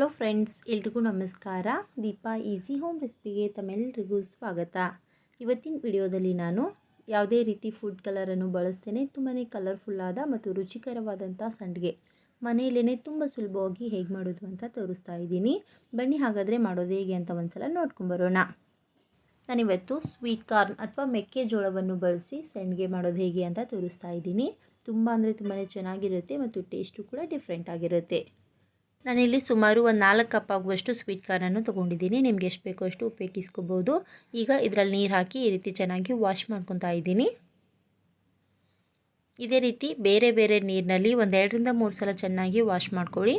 Hello friends, ಎಲ್ರಿಗೂ ನಮಸ್ಕಾರ. Deepa easy home ರೆಸಿಪಿಗೆ ತಮ್ಮೆಲ್ಲರಿಗೂ ಸ್ವಾಗತ. ಇವತ್ತಿನ ವಿಡಿಯೋದಲ್ಲಿ ನಾನು ಯಾವುದೇ ರೀತಿ ಫುಡ್ ಕಲರನ್ನು ಬಳಸ್ತೇನೆ. ತುಂಬಾ ಕಲರ್ಫುಲ್ಲಾದ ಮತ್ತು ರುಚಿಕರವಾದಂಥ ಸಂಡಿಗೆ. ಮನೆಯಲ್ಲೇ ತುಂಬ ಸುಲಭವಾಗಿ ಹೇಗೆ ಮಾಡೋದು ಅಂತ ತೋರಿಸ್ತಾ ಇದ್ದೀನಿ. ಬನ್ನಿ ಹಾಗಾದರೆ ಮಾಡೋದು ಹೇಗೆ ಅಂತ ಒಂದ್ಸಲ ನೋಡ್ಕೊಂಬರೋಣ ನಾನಿವತ್ತು ಸ್ವೀಟ್ ಕಾರ್ನ್ ಅಥವಾ ಮೆಕ್ಕೆಜೋಳವನ್ನು ಬಳಸಿ ಸಂಡಿಗೆ ಮಾಡೋದು ಹೇಗೆ ಅಂತ ತೋರಿಸ್ತಾ ಇದ್ದೀನಿ. ತುಂಬ ಅಂದರೆ ತುಂಬಾ ಚೆನ್ನಾಗಿರುತ್ತೆ ಮತ್ತು ಟೇಸ್ಟು ಕೂಡ ಡಿಫ್ರೆಂಟ್ ಆಗಿರುತ್ತೆ. ನಾನಿಲ್ಲಿ ಸುಮಾರು ಒಂದು ನಾಲ್ಕು ಕಪ್ ಆಗುವಷ್ಟು ಸ್ವೀಟ್ ಕಾರ್ನನ್ನು ತೊಗೊಂಡಿದ್ದೀನಿ. ನಿಮ್ಗೆ ಎಷ್ಟು ಬೇಕೋ ಅಷ್ಟು ಉಪಯೋಗಿಸ್ಕೋಬೋದು. ಈಗ ಇದರಲ್ಲಿ ನೀರು ಹಾಕಿ ಈ ರೀತಿ ಚೆನ್ನಾಗಿ ವಾಶ್ ಮಾಡ್ಕೊತಾ ಇದ್ದೀನಿ. ಇದೇ ರೀತಿ ಬೇರೆ ಬೇರೆ ನೀರಿನಲ್ಲಿ ಒಂದು ಎರಡರಿಂದ ಮೂರು ಸಲ ಚೆನ್ನಾಗಿ ವಾಶ್ ಮಾಡ್ಕೊಳ್ಳಿ.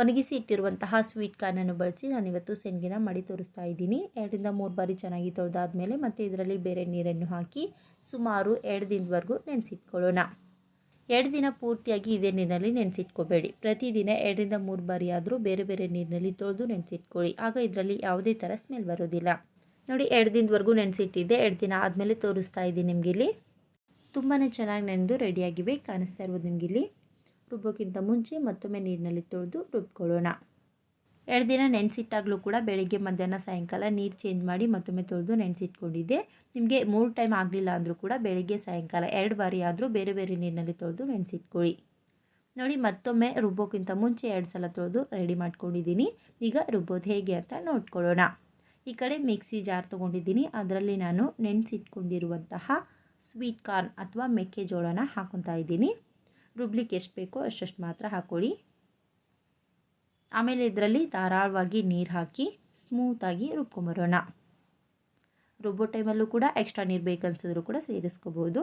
ಒಣಗಿಸಿ ಇಟ್ಟಿರುವಂತಹ ಸ್ವೀಟ್ ಕಾರ್ನನ್ನು ಬಳಸಿ ನಾನಿವತ್ತು ಸೆಣಗಿನ ಮಾಡಿ ತೋರಿಸ್ತಾ ಇದ್ದೀನಿ. ಎರಡರಿಂದ ಮೂರು ಬಾರಿ ಚೆನ್ನಾಗಿ ತೊಳೆದಾದ್ಮೇಲೆ ಮತ್ತು ಇದರಲ್ಲಿ ಬೇರೆ ನೀರನ್ನು ಹಾಕಿ ಸುಮಾರು ಎರಡು ದಿನದವರೆಗೂ ನೆನೆಸಿಟ್ಕೊಳ್ಳೋಣ. ಎರಡು ದಿನ ಪೂರ್ತಿಯಾಗಿ ಇದೇ ನೀರಿನಲ್ಲಿ ನೆನೆಸಿಟ್ಕೋಬೇಡಿ. ಪ್ರತಿದಿನ ಎರಡರಿಂದ ಮೂರು ಬಾರಿ ಆದರೂ ಬೇರೆ ಬೇರೆ ನೀರಿನಲ್ಲಿ ತೊಳೆದು ನೆನೆಸಿಟ್ಕೊಳ್ಳಿ. ಆಗ ಇದರಲ್ಲಿ ಯಾವುದೇ ಥರ ಸ್ಮೆಲ್ ಬರೋದಿಲ್ಲ ನೋಡಿ, ಎರಡು ದಿನದವರೆಗೂ ನೆನೆಸಿಟ್ಟಿದ್ದೆ. ಎರಡು ದಿನ ಆದಮೇಲೆ ತೋರಿಸ್ತಾ ಇದ್ದೀನಿ ನಿಮಗಿಲ್ಲಿ. ತುಂಬಾ ಚೆನ್ನಾಗಿ ನೆನೆದು ರೆಡಿಯಾಗಿವೆ. ಕಾಣಿಸ್ತಾ ಇರ್ಬೋದು ನಿಮಗಿಲ್ಲಿ. ರುಬ್ಬೋಕ್ಕಿಂತ ಮುಂಚೆ ಮತ್ತೊಮ್ಮೆ ನೀರಿನಲ್ಲಿ ತೊಳೆದು ರುಬ್ಕೊಳ್ಳೋಣ. ಎರಡು ದಿನ ನೆನೆಸಿಟ್ಟಾಗಲೂ ಕೂಡ ಬೆಳಿಗ್ಗೆ, ಮಧ್ಯಾಹ್ನ, ಸಾಯಂಕಾಲ ನೀರು ಚೇಂಜ್ ಮಾಡಿ ಮತ್ತೊಮ್ಮೆ ತೊಳೆದು ನೆನೆಸಿಟ್ಕೊಂಡಿದ್ದೆ. ನಿಮಗೆ ಮೂರು ಟೈಮ್ ಆಗಲಿಲ್ಲ ಅಂದರೂ ಕೂಡ ಬೆಳಗ್ಗೆ, ಸಾಯಂಕಾಲ ಎರಡು ಬಾರಿ ಆದರೂ ಬೇರೆ ಬೇರೆ ನೀರಿನಲ್ಲಿ ತೊಳೆದು ನೆನೆಸಿಟ್ಕೊಳ್ಳಿ. ನೋಡಿ, ಮತ್ತೊಮ್ಮೆ ರುಬ್ಬೋಕ್ಕಿಂತ ಮುಂಚೆ ಎರಡು ಸಲ ತೊಳೆದು ರೆಡಿ ಮಾಡ್ಕೊಂಡಿದ್ದೀನಿ. ಈಗ ರುಬ್ಬೋದು ಹೇಗೆ ಅಂತ ನೋಡ್ಕೊಳ್ಳೋಣ. ಈ ಕಡೆ ಮಿಕ್ಸಿ ಜಾರ್ ತೊಗೊಂಡಿದ್ದೀನಿ. ಅದರಲ್ಲಿ ನಾನು ನೆನೆಸಿಟ್ಕೊಂಡಿರುವಂತಹ ಸ್ವೀಟ್ ಕಾರ್ನ್ ಅಥವಾ ಮೆಕ್ಕೆಜೋಳನ ಹಾಕೊತಾ ಇದ್ದೀನಿ. ರುಬ್ಲಿಕ್ಕೆ ಎಷ್ಟು ಬೇಕೋ ಅಷ್ಟಷ್ಟು ಮಾತ್ರ ಹಾಕ್ಕೊಳ್ಳಿ. ಆಮೇಲೆ ಇದರಲ್ಲಿ ಧಾರಾಳವಾಗಿ ನೀರು ಹಾಕಿ ಸ್ಮೂತಾಗಿ ರುಬ್ಕೊಂಬರೋಣ. ರುಬ್ಬೋ ಟೈಮಲ್ಲೂ ಕೂಡ ಎಕ್ಸ್ಟ್ರಾ ನೀರು ಬೇಕನ್ಸಿದ್ರು ಕೂಡ ಸೇರಿಸ್ಕೋಬೋದು.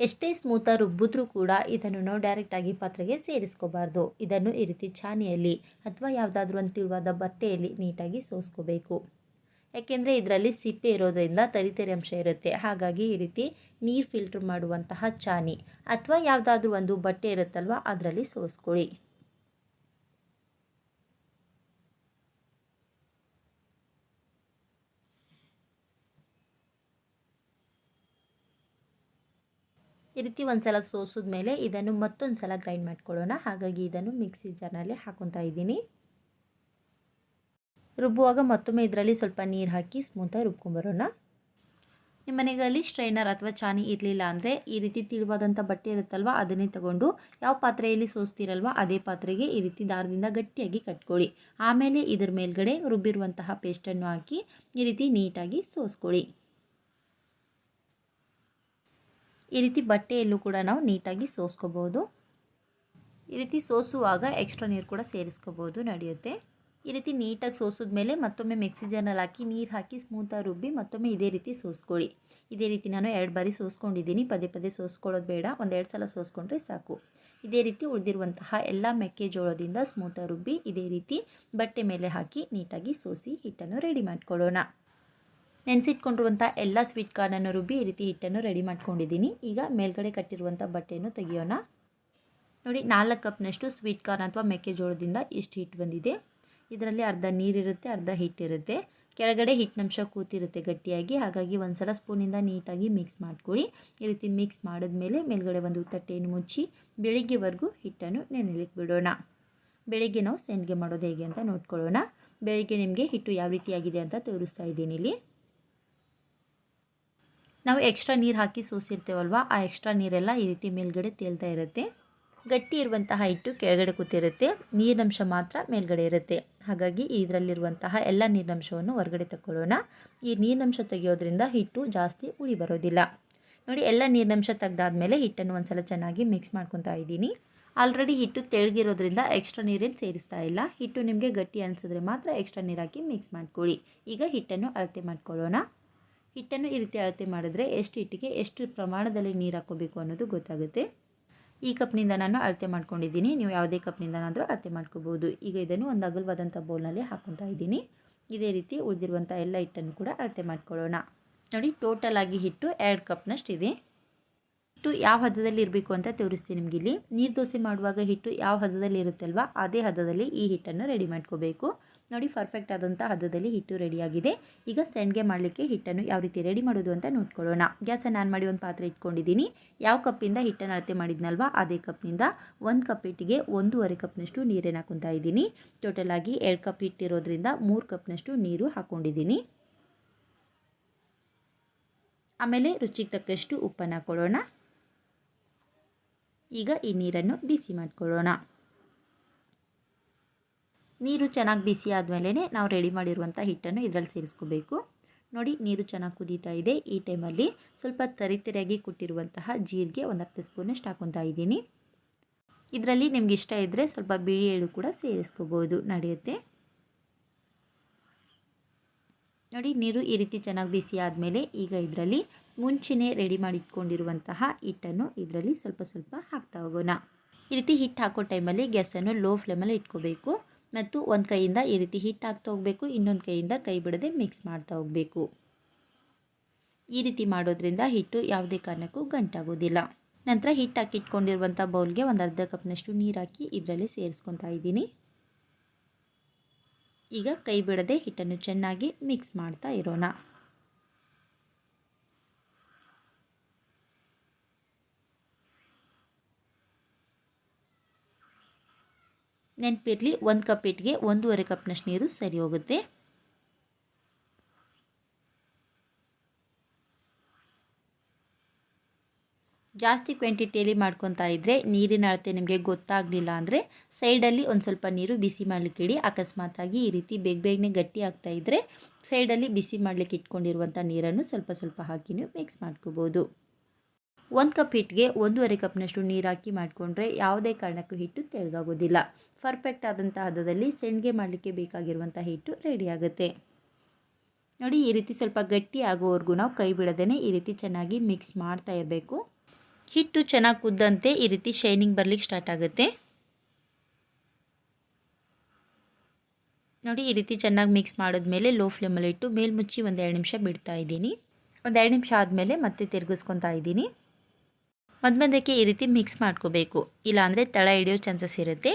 ಎಷ್ಟೇ ಸ್ಮೂತಾಗಿ ರುಬ್ಬಿದ್ರೂ ಕೂಡ ಇದನ್ನು ನಾವು ಡೈರೆಕ್ಟಾಗಿ ಪಾತ್ರೆಗೆ ಸೇರಿಸ್ಕೋಬಾರ್ದು. ಇದನ್ನು ಈ ರೀತಿ ಛಾನಿಯಲ್ಲಿ ಅಥವಾ ಯಾವುದಾದ್ರೂ ಒಂದು ತಿಳುವಾದ ಬಟ್ಟೆಯಲ್ಲಿ ನೀಟಾಗಿ ಸೋಸ್ಕೋಬೇಕು. ಯಾಕೆಂದರೆ ಇದರಲ್ಲಿ ಸಿಪ್ಪೆ ಇರೋದರಿಂದ ತರಿತರಿ ಅಂಶ ಇರುತ್ತೆ. ಹಾಗಾಗಿ ಈ ರೀತಿ ನೀರು ಫಿಲ್ಟ್ರ್ ಮಾಡುವಂತಹ ಚಾನಿ ಅಥವಾ ಯಾವುದಾದ್ರೂ ಒಂದು ಬಟ್ಟೆ ಇರುತ್ತಲ್ವ, ಅದರಲ್ಲಿ ಸೋಸ್ಕೊಳ್ಳಿ. ಈ ರೀತಿ ಒಂದು ಸಲ ಸೋಸಿದ ಮೇಲೆ ಇದನ್ನು ಮತ್ತೊಂದು ಸಲ ಗ್ರೈಂಡ್ ಮಾಡ್ಕೊಳ್ಳೋಣ. ಹಾಗಾಗಿ ಇದನ್ನು ಮಿಕ್ಸಿ ಜಾರ್ನಲ್ಲಿ ಹಾಕೊತಾ ಇದ್ದೀನಿ. ರುಬ್ಬುವಾಗ ಮತ್ತೊಮ್ಮೆ ಇದರಲ್ಲಿ ಸ್ವಲ್ಪ ನೀರು ಹಾಕಿ ಸ್ಮೂತಾಗಿ ರುಬ್ಕೊಂಬರೋಣ. ನಿಮ್ಮ ಮನೆಗಳಲ್ಲಿ ಸ್ಟ್ರೈನರ್ ಅಥವಾ ಚಾನಿ ಇರಲಿಲ್ಲ ಅಂದರೆ ಈ ರೀತಿ ತಿಳುವಾದಂಥ ಬಟ್ಟೆ ಇರುತ್ತಲ್ವ, ಅದನ್ನೇ ತಗೊಂಡು ಯಾವ ಪಾತ್ರೆಯಲ್ಲಿ ಸೋಸ್ತಿರಲ್ವ, ಅದೇ ಪಾತ್ರೆಗೆ ಈ ರೀತಿ ದಾರದಿಂದ ಗಟ್ಟಿಯಾಗಿ ಕಟ್ಕೊಳ್ಳಿ. ಆಮೇಲೆ ಇದರ ಮೇಲ್ಗಡೆ ರುಬ್ಬಿರುವಂತಹ ಪೇಸ್ಟನ್ನು ಹಾಕಿ ಈ ರೀತಿ ನೀಟಾಗಿ ಸೋಸ್ಕೊಳ್ಳಿ. ಈ ರೀತಿ ಬಟ್ಟೆಯಲ್ಲೂ ಕೂಡ ನಾವು ನೀಟಾಗಿ ಸೋಸ್ಕೋಬೋದು. ಈ ರೀತಿ ಸೋಸುವಾಗ ಎಕ್ಸ್ಟ್ರಾ ನೀರು ಕೂಡ ಸೇರಿಸ್ಕೋಬೋದು ನಡೆಯುತ್ತೆ. ಈ ರೀತಿ ನೀಟಾಗಿ ಸೋಸಿದ ಮೇಲೆ ಮತ್ತೊಮ್ಮೆ ಮಿಕ್ಸಿ ಜಾರಲ್ಲಿ ಹಾಕಿ ನೀರು ಹಾಕಿ ಸ್ಮೂತಾಗಿ ರುಬ್ಬಿ ಮತ್ತೊಮ್ಮೆ ಇದೇ ರೀತಿ ಸೋಸ್ಕೊಳ್ಳಿ. ಇದೇ ರೀತಿ ನಾನು ಎರಡು ಬಾರಿ ಸೋಸ್ಕೊಂಡಿದ್ದೀನಿ. ಪದೇ ಪದೇ ಸೋಸ್ಕೊಳ್ಳೋದು ಬೇಡ. ಒಂದೆರಡು ಸಲ ಸೋಸ್ಕೊಂಡ್ರೆ ಸಾಕು. ಇದೇ ರೀತಿ ಉಳಿದಿರುವಂತಹ ಎಲ್ಲ ಮೆಕ್ಕೆಜೋಳದಿಂದ ಸ್ಮೂತಾಗಿ ರುಬ್ಬಿ ಇದೇ ರೀತಿ ಬಟ್ಟೆ ಮೇಲೆ ಹಾಕಿ ನೀಟಾಗಿ ಸೋಸಿ ಹಿಟ್ಟನ್ನು ರೆಡಿ ಮಾಡ್ಕೊಳ್ಳೋಣ. ನೆನೆಸಿಟ್ಕೊಂಡಿರುವಂಥ ಎಲ್ಲ ಸ್ವೀಟ್ ಕಾರ್ನನ್ನು ರುಬ್ಬಿ ಈ ರೀತಿ ಹಿಟ್ಟನ್ನು ರೆಡಿ ಮಾಡ್ಕೊಂಡಿದ್ದೀನಿ. ಈಗ ಮೇಲ್ಗಡೆ ಕಟ್ಟಿರುವಂಥ ಬಟ್ಟೆಯನ್ನು ತೆಗಿಯೋಣ. ನೋಡಿ, ನಾಲ್ಕು ಕಪ್ನಷ್ಟು ಸ್ವೀಟ್ ಕಾರ್ನ್ ಅಥವಾ ಮೆಕ್ಕೆಜೋಳದಿಂದ ಇಷ್ಟು ಹಿಟ್ಟು ಬಂದಿದೆ. ಇದರಲ್ಲಿ ಅರ್ಧ ನೀರಿರುತ್ತೆ, ಅರ್ಧ ಹಿಟ್ಟಿರುತ್ತೆ. ಕೆಳಗಡೆ ಹಿಟ್ಟಿನಂಶ ಕೂತಿರುತ್ತೆ ಗಟ್ಟಿಯಾಗಿ. ಹಾಗಾಗಿ ಒಂದು ಸಲ ಸ್ಪೂನಿಂದ ನೀಟಾಗಿ ಮಿಕ್ಸ್ ಮಾಡ್ಕೊಳ್ಳಿ. ಈ ರೀತಿ ಮಿಕ್ಸ್ ಮಾಡಿದ್ಮೇಲೆ ಮೇಲ್ಗಡೆ ಒಂದು ತಟ್ಟೆಯನ್ನು ಮುಚ್ಚಿ ಬೆಳಿಗ್ಗೆವರೆಗೂ ಹಿಟ್ಟನ್ನು ನೆನೆಲಿಕ್ಕೆ ಬಿಡೋಣ. ಬೆಳಿಗ್ಗೆ ನಾವು ಸಂಡಿಗೆ ಮಾಡೋದು ಹೇಗೆ ಅಂತ ನೋಡ್ಕೊಳ್ಳೋಣ. ಬೆಳಿಗ್ಗೆ ನಿಮಗೆ ಹಿಟ್ಟು ಯಾವ ರೀತಿಯಾಗಿದೆ ಅಂತ ತೋರಿಸ್ತಾ ಇದ್ದೀನಿ ಇಲ್ಲಿ. ನಾವು ಎಕ್ಸ್ಟ್ರಾ ನೀರು ಹಾಕಿ ಸೋಸಿರ್ತೇವಲ್ವ? ಆ ಎಕ್ಸ್ಟ್ರಾ ನೀರೆಲ್ಲ ಈ ರೀತಿ ಮೇಲ್ಗಡೆ ತೇಲ್ತಾ ಇರುತ್ತೆ. ಗಟ್ಟಿ ಇರುವಂತಹ ಹಿಟ್ಟು ಕೆಳಗಡೆ ಕೂತಿರುತ್ತೆ. ನೀರಿನಂಶ ಮಾತ್ರ ಮೇಲ್ಗಡೆ ಇರುತ್ತೆ. ಹಾಗಾಗಿ ಇದರಲ್ಲಿರುವಂತಹ ಎಲ್ಲ ನೀರಿನಂಶವನ್ನು ಹೊರಗಡೆ ತಗೊಳ್ಳೋಣ ಈ ನೀರಿನಂಶ ತೆಗೆಯೋದ್ರಿಂದ ಹಿಟ್ಟು ಜಾಸ್ತಿ ಉಳಿ ಬರೋದಿಲ್ಲ. ನೋಡಿ, ಎಲ್ಲ ನೀರಿನಂಶ ತೆಗೆದಾದ್ಮೇಲೆ ಹಿಟ್ಟನ್ನು ಒಂದ್ಸಲ ಚೆನ್ನಾಗಿ ಮಿಕ್ಸ್ ಮಾಡ್ಕೊತಾ ಇದ್ದೀನಿ. ಆಲ್ರೆಡಿ ಹಿಟ್ಟು ತೆಳಗಿರೋದ್ರಿಂದ ಎಕ್ಸ್ಟ್ರಾ ನೀರೇನು ಸೇರಿಸ್ತಾ ಇಲ್ಲ. ಹಿಟ್ಟು ನಿಮಗೆ ಗಟ್ಟಿ ಅನಿಸಿದ್ರೆ ಮಾತ್ರ ಎಕ್ಸ್ಟ್ರಾ ನೀರು ಹಾಕಿ ಮಿಕ್ಸ್ ಮಾಡ್ಕೊಳ್ಳಿ. ಈಗ ಹಿಟ್ಟನ್ನು ಅಳತೆ ಮಾಡ್ಕೊಳ್ಳೋಣ. ಹಿಟ್ಟನ್ನು ಈ ರೀತಿ ಅಳತೆ ಮಾಡಿದ್ರೆ ಎಷ್ಟು ಹಿಟ್ಟಿಗೆ ಎಷ್ಟು ಪ್ರಮಾಣದಲ್ಲಿ ನೀರು ಹಾಕೋಬೇಕು ಅನ್ನೋದು ಗೊತ್ತಾಗುತ್ತೆ. ಈ ಕಪ್ನಿಂದ ನಾನು ಅಳತೆ ಮಾಡ್ಕೊಂಡಿದ್ದೀನಿ. ನೀವು ಯಾವುದೇ ಕಪ್ನಿಂದನಾದರೂ ಅಳತೆ ಮಾಡ್ಕೋಬೋದು. ಈಗ ಇದನ್ನು ಒಂದು ಅಗಲವಾದಂಥ ಬೌಲ್ನಲ್ಲಿ ಹಾಕ್ಕೊತಾ ಇದ್ದೀನಿ. ಇದೇ ರೀತಿ ಉಳಿದಿರುವಂಥ ಎಲ್ಲ ಹಿಟ್ಟನ್ನು ಕೂಡ ಅಳತೆ ಮಾಡ್ಕೊಳ್ಳೋಣ. ನೋಡಿ, ಟೋಟಲ್ ಆಗಿ ಹಿಟ್ಟು ಎರಡು ಕಪ್ನಷ್ಟು ಇದೆ ಹಿಟ್ಟು ಯಾವ ಹದದಲ್ಲಿ ಇರಬೇಕು ಅಂತ ತೋರಿಸ್ತೀನಿ ನಿಮಗೆ ಇಲ್ಲಿ. ನೀರು ದೋಸೆ ಮಾಡುವಾಗ ಹಿಟ್ಟು ಯಾವ ಹದದಲ್ಲಿ ಇರುತ್ತಲ್ವ, ಅದೇ ಹದದಲ್ಲಿ ಈ ಹಿಟ್ಟನ್ನು ರೆಡಿ ಮಾಡ್ಕೋಬೇಕು. ನೋಡಿ ಪರ್ಫೆಕ್ಟ್ ಆದಂಥ ಹದದಲ್ಲಿ ಹಿಟ್ಟು ರೆಡಿಯಾಗಿದೆ ಈಗ ಸೆಂಡ್ಗೆ ಮಾಡಲಿಕ್ಕೆ ಹಿಟ್ಟನ್ನು ಯಾವ ರೀತಿ ರೆಡಿ ಮಾಡೋದು ಅಂತ ನೋಡ್ಕೊಳ್ಳೋಣ. ಗ್ಯಾಸನ್ನು ಆನ್ ಮಾಡಿ ಒಂದು ಪಾತ್ರೆ ಇಟ್ಕೊಂಡಿದ್ದೀನಿ. ಯಾವ ಕಪ್ಪಿಂದ ಹಿಟ್ಟನ್ನು ಅಳತೆ ಮಾಡಿದ್ನಲ್ವ, ಅದೇ ಕಪ್ಪಿಂದ ಒಂದು ಕಪ್ ಹಿಟ್ಟಿಗೆ ಒಂದೂವರೆ ಕಪ್ನಷ್ಟು ನೀರನ್ನು ಹಾಕೊತಾ ಇದ್ದೀನಿ. ಆಗಿ ಎರಡು ಕಪ್ ಹಿಟ್ಟಿರೋದ್ರಿಂದ ಮೂರು ಕಪ್ನಷ್ಟು ನೀರು ಹಾಕ್ಕೊಂಡಿದ್ದೀನಿ. ಆಮೇಲೆ ರುಚಿಗೆ ತಕ್ಕಷ್ಟು ಉಪ್ಪನ್ನು ಹಾಕೊಳ್ಳೋಣ ಈಗ ಈ ನೀರನ್ನು ಬಿಸಿ ಮಾಡ್ಕೊಳ್ಳೋಣ. ನೀರು ಚೆನ್ನಾಗಿ ಬಿಸಿ ಆದಮೇಲೆ ನಾವು ರೆಡಿ ಮಾಡಿರುವಂಥ ಹಿಟ್ಟನ್ನು ಇದರಲ್ಲಿ ಸೇರಿಸ್ಕೋಬೇಕು. ನೋಡಿ, ನೀರು ಚೆನ್ನಾಗಿ ಕುದೀತಾ ಇದೆ ಈ ಟೈಮಲ್ಲಿ ಸ್ವಲ್ಪ ತರಿತರಿಯಾಗಿ ಕುಟ್ಟಿರುವಂತಹ ಜೀರಿಗೆ ಒಂದು ಹತ್ತು ಸ್ಪೂನಷ್ಟು ಹಾಕೊತಾ ಇದ್ದೀನಿ. ಇದರಲ್ಲಿ ನಿಮ್ಗೆ ಇಷ್ಟ ಇದ್ದರೆ ಸ್ವಲ್ಪ ಬಿಳಿ ಎಳ್ಳು ಕೂಡ ಸೇರಿಸ್ಕೋಬೋದು, ನಡೆಯುತ್ತೆ. ನೋಡಿ, ನೀರು ಈ ರೀತಿ ಚೆನ್ನಾಗಿ ಬಿಸಿ ಆದಮೇಲೆ ಈಗ ಇದರಲ್ಲಿ ಮುಂಚೆನೇ ರೆಡಿ ಮಾಡಿಟ್ಕೊಂಡಿರುವಂತಹ ಹಿಟ್ಟನ್ನು ಇದರಲ್ಲಿ ಸ್ವಲ್ಪ ಸ್ವಲ್ಪ ಹಾಕ್ತಾ ಹೋಗೋಣ. ಈ ರೀತಿ ಹಿಟ್ಟು ಹಾಕೋ ಟೈಮಲ್ಲಿ ಗ್ಯಾಸನ್ನು ಲೋ ಫ್ಲೇಮಲ್ಲಿ ಇಟ್ಕೋಬೇಕು. ಮತ್ತು ಒಂದು ಕೈಯಿಂದ ಈ ರೀತಿ ಹಿಟ್ಟು ಹಾಕ್ತಾ ಹೋಗಬೇಕು, ಇನ್ನೊಂದು ಕೈಯಿಂದ ಕೈ ಬಿಡದೆ ಮಿಕ್ಸ್ ಮಾಡ್ತಾ ಹೋಗಬೇಕು. ಈ ರೀತಿ ಮಾಡೋದ್ರಿಂದ ಹಿಟ್ಟು ಯಾವುದೇ ಕಾರಣಕ್ಕೂ ಗಂಟಾಗೋದಿಲ್ಲ. ನಂತರ ಹಿಟ್ಟು ಹಾಕಿಟ್ಕೊಂಡಿರುವಂಥ ಬೌಲ್ಗೆ ಒಂದು ಅರ್ಧ ಕಪ್ನಷ್ಟು ನೀರು ಹಾಕಿ ಇದರಲ್ಲಿ ಸೇರಿಸ್ಕೊತಾ ಇದ್ದೀನಿ. ಈಗ ಕೈ ಬಿಡದೆ ಹಿಟ್ಟನ್ನು ಚೆನ್ನಾಗಿ ಮಿಕ್ಸ್ ಮಾಡ್ತಾ ಇರೋಣ. ನೆನಪಿರಲಿ, ಒಂದು ಕಪ್ ಹಿಟ್ಟಿಗೆ ಒಂದೂವರೆ ಕಪ್ನಷ್ಟು ನೀರು ಸರಿ ಹೋಗುತ್ತೆ. ಜಾಸ್ತಿ ಕ್ವಾಂಟಿಟಿಯಲ್ಲಿ ಮಾಡ್ಕೊತಾ ಇದ್ದರೆ ನೀರಿನ ಅಳತೆ ನಿಮಗೆ ಗೊತ್ತಾಗಲಿಲ್ಲ ಅಂದರೆ ಸೈಡಲ್ಲಿ ಒಂದು ಸ್ವಲ್ಪ ನೀರು ಬಿಸಿ ಮಾಡಲಿಕ್ಕೆ ಇಡಿ. ಅಕಸ್ಮಾತಾಗಿ ಈ ರೀತಿ ಬೇಗ ಬೇಗನೆ ಗಟ್ಟಿ ಆಗ್ತಾ ಇದ್ದರೆ ಸೈಡಲ್ಲಿ ಬಿಸಿ ಮಾಡಲಿಕ್ಕೆ ಇಟ್ಕೊಂಡಿರುವಂಥ ನೀರನ್ನು ಸ್ವಲ್ಪ ಸ್ವಲ್ಪ ಹಾಕಿ ನೀವು ಮಿಕ್ಸ್ ಮಾಡ್ಕೋಬೋದು. ಒಂದು ಕಪ್ ಹಿಟ್ಟಿಗೆ ಒಂದೂವರೆ ಕಪ್ನಷ್ಟು ನೀರು ಹಾಕಿ ಮಾಡಿಕೊಂಡ್ರೆ ಯಾವುದೇ ಕಾರಣಕ್ಕೂ ಹಿಟ್ಟು ತೆಳ್ಳಗಾಗೋದಿಲ್ಲ. ಪರ್ಫೆಕ್ಟ್ ಆದಂಥ ಹದದಲ್ಲಿ ಸೆಂಡ್ಗೆ ಮಾಡಲಿಕ್ಕೆ ಬೇಕಾಗಿರುವಂಥ ಹಿಟ್ಟು ರೆಡಿ ಆಗುತ್ತೆ. ನೋಡಿ, ಈ ರೀತಿ ಸ್ವಲ್ಪ ಗಟ್ಟಿ ಆಗೋವರೆಗೂ ನಾವು ಕೈ ಬಿಡದೇ ಈ ರೀತಿ ಚೆನ್ನಾಗಿ ಮಿಕ್ಸ್ ಮಾಡ್ತಾ ಇರಬೇಕು. ಹಿಟ್ಟು ಚೆನ್ನಾಗಿ ಕುದ್ದಂತೆ ಈ ರೀತಿ ಶೈನಿಂಗ್ ಬರಲಿಕ್ಕೆ ಸ್ಟಾರ್ಟ್ ಆಗುತ್ತೆ. ನೋಡಿ, ಈ ರೀತಿ ಚೆನ್ನಾಗಿ ಮಿಕ್ಸ್ ಮಾಡಿದ್ಮೇಲೆ ಲೋ ಫ್ಲೇಮಲ್ಲಿ ಇಟ್ಟು ಮೇಲ್ಮುಚ್ಚಿ ಒಂದು ಎರಡು ನಿಮಿಷ ಬಿಡ್ತಾ ಇದ್ದೀನಿ. ಒಂದು ಎರಡು ನಿಮಿಷ ಆದಮೇಲೆ ಮತ್ತೆ ತಿರುಗಿಸ್ಕೊತಾ ಇದ್ದೀನಿ. ಮಧ್ಯ ಈ ರೀತಿ ಮಿಕ್ಸ್ ಮಾಡ್ಕೋಬೇಕು. ಇಲ್ಲಾಂದರೆ ತಳ ಹಿಡಿಯೋ ಚಾನ್ಸಸ್ ಇರುತ್ತೆ.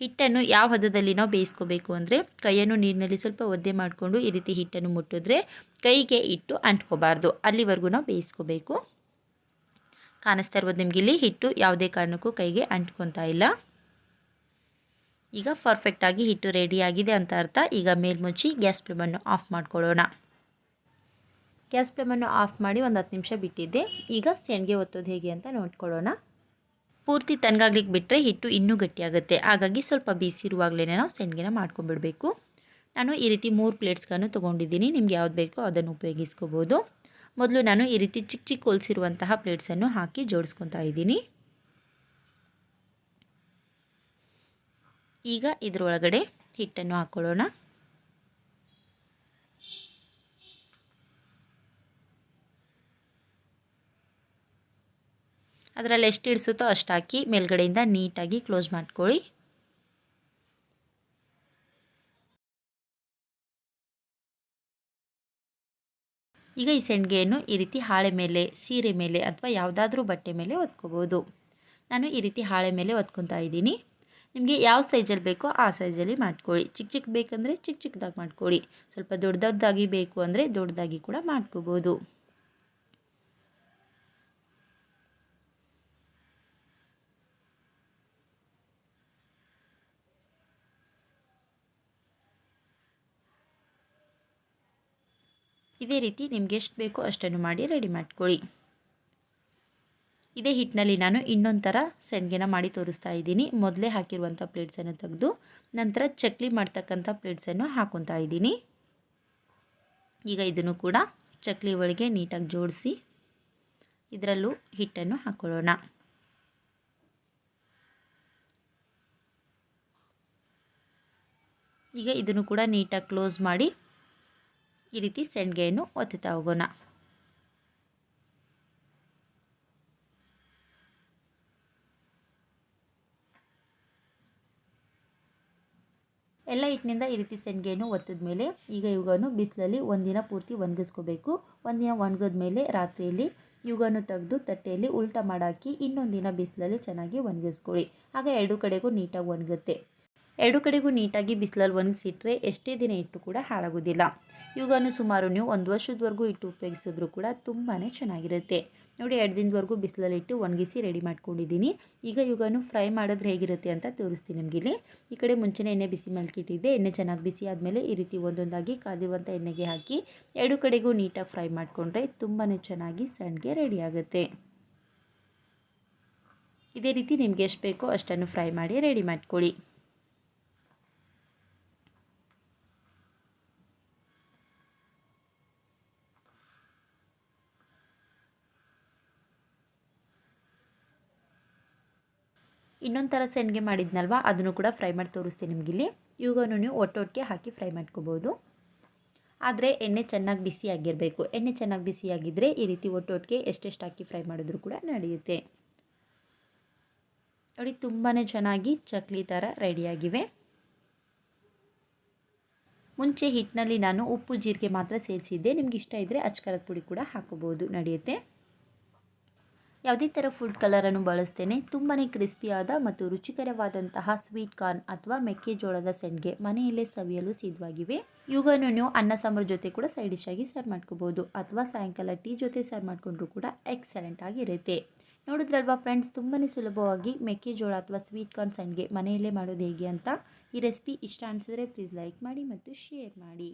ಹಿಟ್ಟನ್ನು ಯಾವ ಹದದಲ್ಲಿ ನಾವು ಬೇಯಿಸ್ಕೋಬೇಕು ಅಂದರೆ ಕೈಯನ್ನು ನೀರಿನಲ್ಲಿ ಸ್ವಲ್ಪ ಒದ್ದೆ ಮಾಡಿಕೊಂಡು ಈ ರೀತಿ ಹಿಟ್ಟನ್ನು ಮುಟ್ಟಿದ್ರೆ ಕೈಗೆ ಇಟ್ಟು ಅಂಟ್ಕೋಬಾರ್ದು. ಅಲ್ಲಿವರೆಗೂ ನಾವು ಬೇಯಿಸ್ಕೋಬೇಕು. ಕಾಣಿಸ್ತಾ ಇರ್ಬೋದು ನಿಮಗೆ ಇಲ್ಲಿ ಹಿಟ್ಟು ಯಾವುದೇ ಕಾರಣಕ್ಕೂ ಕೈಗೆ ಅಂಟ್ಕೊತಾ ಇಲ್ಲ. ಈಗ ಪರ್ಫೆಕ್ಟಾಗಿ ಹಿಟ್ಟು ರೆಡಿಯಾಗಿದೆ ಅಂತ ಅರ್ಥ. ಈಗ ಮೇಲ್ಮುಚ್ಚಿ ಗ್ಯಾಸ್ ಫ್ಲೇಮನ್ನು ಆಫ್ ಮಾಡ್ಕೊಳ್ಳೋಣ. ಗ್ಯಾಸ್ ಫ್ಲೇಮನ್ನು ಆಫ್ ಮಾಡಿ ಒಂದು ಹತ್ತು ನಿಮಿಷ ಬಿಟ್ಟಿದ್ದೆ. ಈಗ ಸೆಣ್ಗೆ ಒತ್ತೋದು ಹೇಗೆ ಅಂತ ನೋಡ್ಕೊಳ್ಳೋಣ. ಪೂರ್ತಿ ತನಗಾಗ್ಲಿಕ್ಕೆ ಬಿಟ್ಟರೆ ಹಿಟ್ಟು ಇನ್ನೂ ಗಟ್ಟಿಯಾಗುತ್ತೆ. ಹಾಗಾಗಿ ಸ್ವಲ್ಪ ಬಿಸಿರುವಾಗಲೇ ನಾವು ಸೆಣ್ಗೆನ ಮಾಡ್ಕೊಂಡ್ಬಿಡಬೇಕು ನಾನು ಈ ರೀತಿ ಮೂರು ಪ್ಲೇಟ್ಸ್ಗಳನ್ನು ತೊಗೊಂಡಿದ್ದೀನಿ. ನಿಮ್ಗೆ ಯಾವ್ದು ಬೇಕೋ ಅದನ್ನು ಉಪಯೋಗಿಸ್ಕೋಬೋದು. ಮೊದಲು ನಾನು ಈ ರೀತಿ ಚಿಕ್ಕ ಚಿಕ್ಕ ಹೊಲಿಸಿರುವಂತಹ ಪ್ಲೇಟ್ಸನ್ನು ಹಾಕಿ ಜೋಡಿಸ್ಕೊತಾ ಇದ್ದೀನಿ. ಈಗ ಇದರೊಳಗಡೆ ಹಿಟ್ಟನ್ನು ಹಾಕ್ಕೊಳ್ಳೋಣ. ಅದರಲ್ಲಿ ಎಷ್ಟು ಇಡಿಸುತ್ತೋ ಅಷ್ಟು ಹಾಕಿ ಮೇಲ್ಗಡೆಯಿಂದ ನೀಟಾಗಿ ಕ್ಲೋಸ್ ಮಾಡ್ಕೊಳ್ಳಿ. ಈಗ ಈ ಸೆಣ್ಗೆಯನ್ನು ಈ ರೀತಿ ಹಾಳೆ ಮೇಲೆ, ಸೀರೆ ಮೇಲೆ ಅಥವಾ ಯಾವುದಾದ್ರೂ ಬಟ್ಟೆ ಮೇಲೆ ಒತ್ಕೋಬೋದು. ನಾನು ಈ ರೀತಿ ಹಾಳೆ ಮೇಲೆ ಒತ್ಕೊತಾ ಇದ್ದೀನಿ. ನಿಮಗೆ ಯಾವ ಸೈಜಲ್ಲಿ ಬೇಕೋ ಆ ಸೈಜಲ್ಲಿ ಮಾಡ್ಕೊಳ್ಳಿ. ಚಿಕ್ಕ ಚಿಕ್ಕ ಬೇಕಂದರೆ ಚಿಕ್ಕ ಚಿಕ್ಕದಾಗಿ ಮಾಡ್ಕೊಳ್ಳಿ. ಸ್ವಲ್ಪ ದೊಡ್ಡ ದೊಡ್ಡದಾಗಿ ಬೇಕು ಅಂದರೆ ದೊಡ್ಡದಾಗಿ ಕೂಡ ಮಾಡ್ಕೋಬೋದು. ಇದೇ ರೀತಿ ನಿಮಗೆ ಎಷ್ಟು ಬೇಕೋ ಅಷ್ಟನ್ನು ಮಾಡಿ ರೆಡಿ ಮಾಡ್ಕೊಳ್ಳಿ. ಇದೇ ಹಿಟ್ಟಿನಲ್ಲಿ ನಾನು ಇನ್ನೊಂದು ಥರ ಸೆನ್ಗೆನ ಮಾಡಿ ತೋರಿಸ್ತಾ ಇದ್ದೀನಿ. ಮೊದಲೇ ಹಾಕಿರುವಂಥ ಪ್ಲೇಟ್ಸನ್ನು ತೆಗೆದು, ನಂತರ ಚಕ್ಲಿ ಮಾಡ್ತಕ್ಕಂಥ ಪ್ಲೇಟ್ಸನ್ನು ಹಾಕೊತಾ ಇದ್ದೀನಿ. ಈಗ ಇದನ್ನು ಕೂಡ ಚಕ್ಲಿ ಒಳಗೆ ನೀಟಾಗಿ ಜೋಡಿಸಿ, ಇದರಲ್ಲೂ ಹಿಟ್ಟನ್ನು ಹಾಕೊಳ್ಳೋಣ. ಈಗ ಇದನ್ನು ಕೂಡ ನೀಟಾಗಿ ಕ್ಲೋಸ್ ಮಾಡಿ ಈ ರೀತಿ ಸೆಣ್ಗೆಯನ್ನು ಒತ್ತುತ್ತಾ ಹೋಗೋಣ. ಎಲ್ಲ ಹಿಟ್ಟಿನಿಂದ ಈ ರೀತಿ ಸೆಣ್ಗೆಯನ್ನು ಒತ್ತಿದ ಮೇಲೆ ಈಗ ಇವುಗಳನ್ನು ಬಿಸಿಲಲ್ಲಿ ಒಂದಿನ ಪೂರ್ತಿ ಒಣಗಿಸ್ಕೋಬೇಕು. ಒಂದಿನ ಒಣಗಿದ ಮೇಲೆ ರಾತ್ರಿಯಲ್ಲಿ ಇವುಗಳನ್ನು ತೆಗೆದು ತಟ್ಟೆಯಲ್ಲಿ ಉಲ್ಟಾ ಮಾಡಾಕಿ ಇನ್ನೊಂದಿನ ಬಿಸಿಲಲ್ಲಿ ಚೆನ್ನಾಗಿ ಒಣಗಿಸ್ಕೊಳ್ಳಿ. ಆಗ ಎರಡು ಕಡೆಗೂ ನೀಟಾಗಿ ಒಣಗುತ್ತೆ. ಎರಡು ಕಡೆಗೂ ನೀಟಾಗಿ ಬಿಸಿಲಲ್ಲಿ ಒಣಗಿಸಿಟ್ರೆ ಎಷ್ಟೇ ದಿನ ಇಟ್ಟು ಕೂಡ ಹಾಳಾಗೋದಿಲ್ಲ. ಇವುಗಳನ್ನು ಸುಮಾರು ನೀವು ಒಂದು ವರ್ಷದವರೆಗೂ ಇಟ್ಟು ಉಪಯೋಗಿಸಿದ್ರು ಕೂಡ ತುಂಬಾ ಚೆನ್ನಾಗಿರುತ್ತೆ. ನೋಡಿ, ಎರಡು ದಿನದವರೆಗೂ ಬಿಸಿಲಲ್ಲಿ ಇಟ್ಟು ಒಣಗಿಸಿ ರೆಡಿ ಮಾಡ್ಕೊಂಡಿದ್ದೀನಿ. ಈಗ ಇವುಗಳನ್ನು ಫ್ರೈ ಮಾಡಿದ್ರೆ ಹೇಗಿರುತ್ತೆ ಅಂತ ತೋರಿಸ್ತೀನಿ ನಿಮಗೆ ಇಲ್ಲಿ. ಈ ಕಡೆ ಮುಂಚೆನೇ ಎಣ್ಣೆ ಬಿಸಿ ಮಲ್ಕಿಟ್ಟಿದ್ದೆ. ಎಣ್ಣೆ ಚೆನ್ನಾಗಿ ಬಿಸಿ ಆದಮೇಲೆ ಈ ರೀತಿ ಒಂದೊಂದಾಗಿ ಕಾದಿರುವಂಥ ಎಣ್ಣೆಗೆ ಹಾಕಿ ಎರಡು ಕಡೆಗೂ ನೀಟಾಗಿ ಫ್ರೈ ಮಾಡಿಕೊಂಡ್ರೆ ತುಂಬಾ ಚೆನ್ನಾಗಿ ಸಣ್ಣಗೆ ರೆಡಿ ಆಗುತ್ತೆ. ಇದೇ ರೀತಿ ನಿಮಗೆ ಎಷ್ಟು ಬೇಕೋ ಅಷ್ಟನ್ನು ಫ್ರೈ ಮಾಡಿ ರೆಡಿ ಮಾಡ್ಕೊಳ್ಳಿ. ಇನ್ನೊಂದು ಥರ ಸೆಂಡ್ಗೆ ಮಾಡಿದ್ನಲ್ವ? ಅದನ್ನು ಕೂಡ ಫ್ರೈ ಮಾಡಿ ತೋರಿಸ್ತೀನಿ ನಿಮಗಿಲ್ಲಿ. ಇವುಗಳನ್ನು ನೀವು ಒಟ್ಟೊಟ್ಟಿಗೆ ಹಾಕಿ ಫ್ರೈ ಮಾಡ್ಕೋಬೋದು. ಆದರೆ ಎಣ್ಣೆ ಚೆನ್ನಾಗಿ ಬಿಸಿಯಾಗಿರಬೇಕು ಎಣ್ಣೆ ಚೆನ್ನಾಗಿ ಬಿಸಿಯಾಗಿದ್ದರೆ ಈ ರೀತಿ ಒಟ್ಟೊಟ್ಟಿಗೆ ಎಷ್ಟೆಷ್ಟು ಹಾಕಿ ಫ್ರೈ ಮಾಡಿದ್ರು ಕೂಡ ನಡೆಯುತ್ತೆ. ನೋಡಿ ತುಂಬಾ ಚೆನ್ನಾಗಿ ಚಕ್ಲಿ ಥರ ರೆಡಿಯಾಗಿವೆ ಮುಂಚೆ ಹಿಟ್ಟಿನಲ್ಲಿ ನಾನು ಉಪ್ಪು, ಜೀರಿಗೆ ಮಾತ್ರ ಸೇರಿಸಿದ್ದೆ. ನಿಮ್ಗೆ ಇಷ್ಟ ಇದ್ದರೆ ಅಚ್ಕಾರದ ಪುಡಿ ಕೂಡ ಹಾಕೋಬೋದು ನಡೆಯುತ್ತೆ. ಯಾವುದೇ ಥರ ಫುಡ್ ಕಲರನ್ನು ಬಳಸ್ತೇನೆ. ತುಂಬಾ ಕ್ರಿಸ್ಪಿಯಾದ ಮತ್ತು ರುಚಿಕರವಾದಂತಹ ಸ್ವೀಟ್ ಕಾರ್ನ್ ಅಥವಾ ಮೆಕ್ಕೆಜೋಳದ ಸೆಂಡ್ಗೆ ಮನೆಯಲ್ಲೇ ಸವಿಯಲು ಸಿದ್ಧವಾಗಿವೆ. ಇವುಗಳನ್ನು ನೀವು ಅನ್ನ, ಸಾಂಬಾರು ಜೊತೆ ಕೂಡ ಸೈಡ್ ಡಿಶ್ ಆಗಿ ಸರ್ವ್ ಮಾಡ್ಕೋಬೋದು ಅಥವಾ ಸಾಯಂಕಾಲ ಟೀ ಜೊತೆ ಸರ್ವ್ ಮಾಡಿಕೊಂಡ್ರು ಕೂಡ ಎಕ್ಸಲೆಂಟ್ ಆಗಿರುತ್ತೆ. ನೋಡಿದ್ರಲ್ವಾ ಫ್ರೆಂಡ್ಸ್ ತುಂಬಾ ಸುಲಭವಾಗಿ ಮೆಕ್ಕೆಜೋಳ ಅಥವಾ ಸ್ವೀಟ್ ಕಾರ್ನ್ ಸೆಣ್ಗೆ ಮನೆಯಲ್ಲೇ ಮಾಡೋದು ಹೇಗೆ ಅಂತ? ಈ ರೆಸಿಪಿ ಇಷ್ಟ ಅನಿಸಿದ್ರೆ ಪ್ಲೀಸ್ ಲೈಕ್ ಮಾಡಿ ಮತ್ತು ಶೇರ್ ಮಾಡಿ.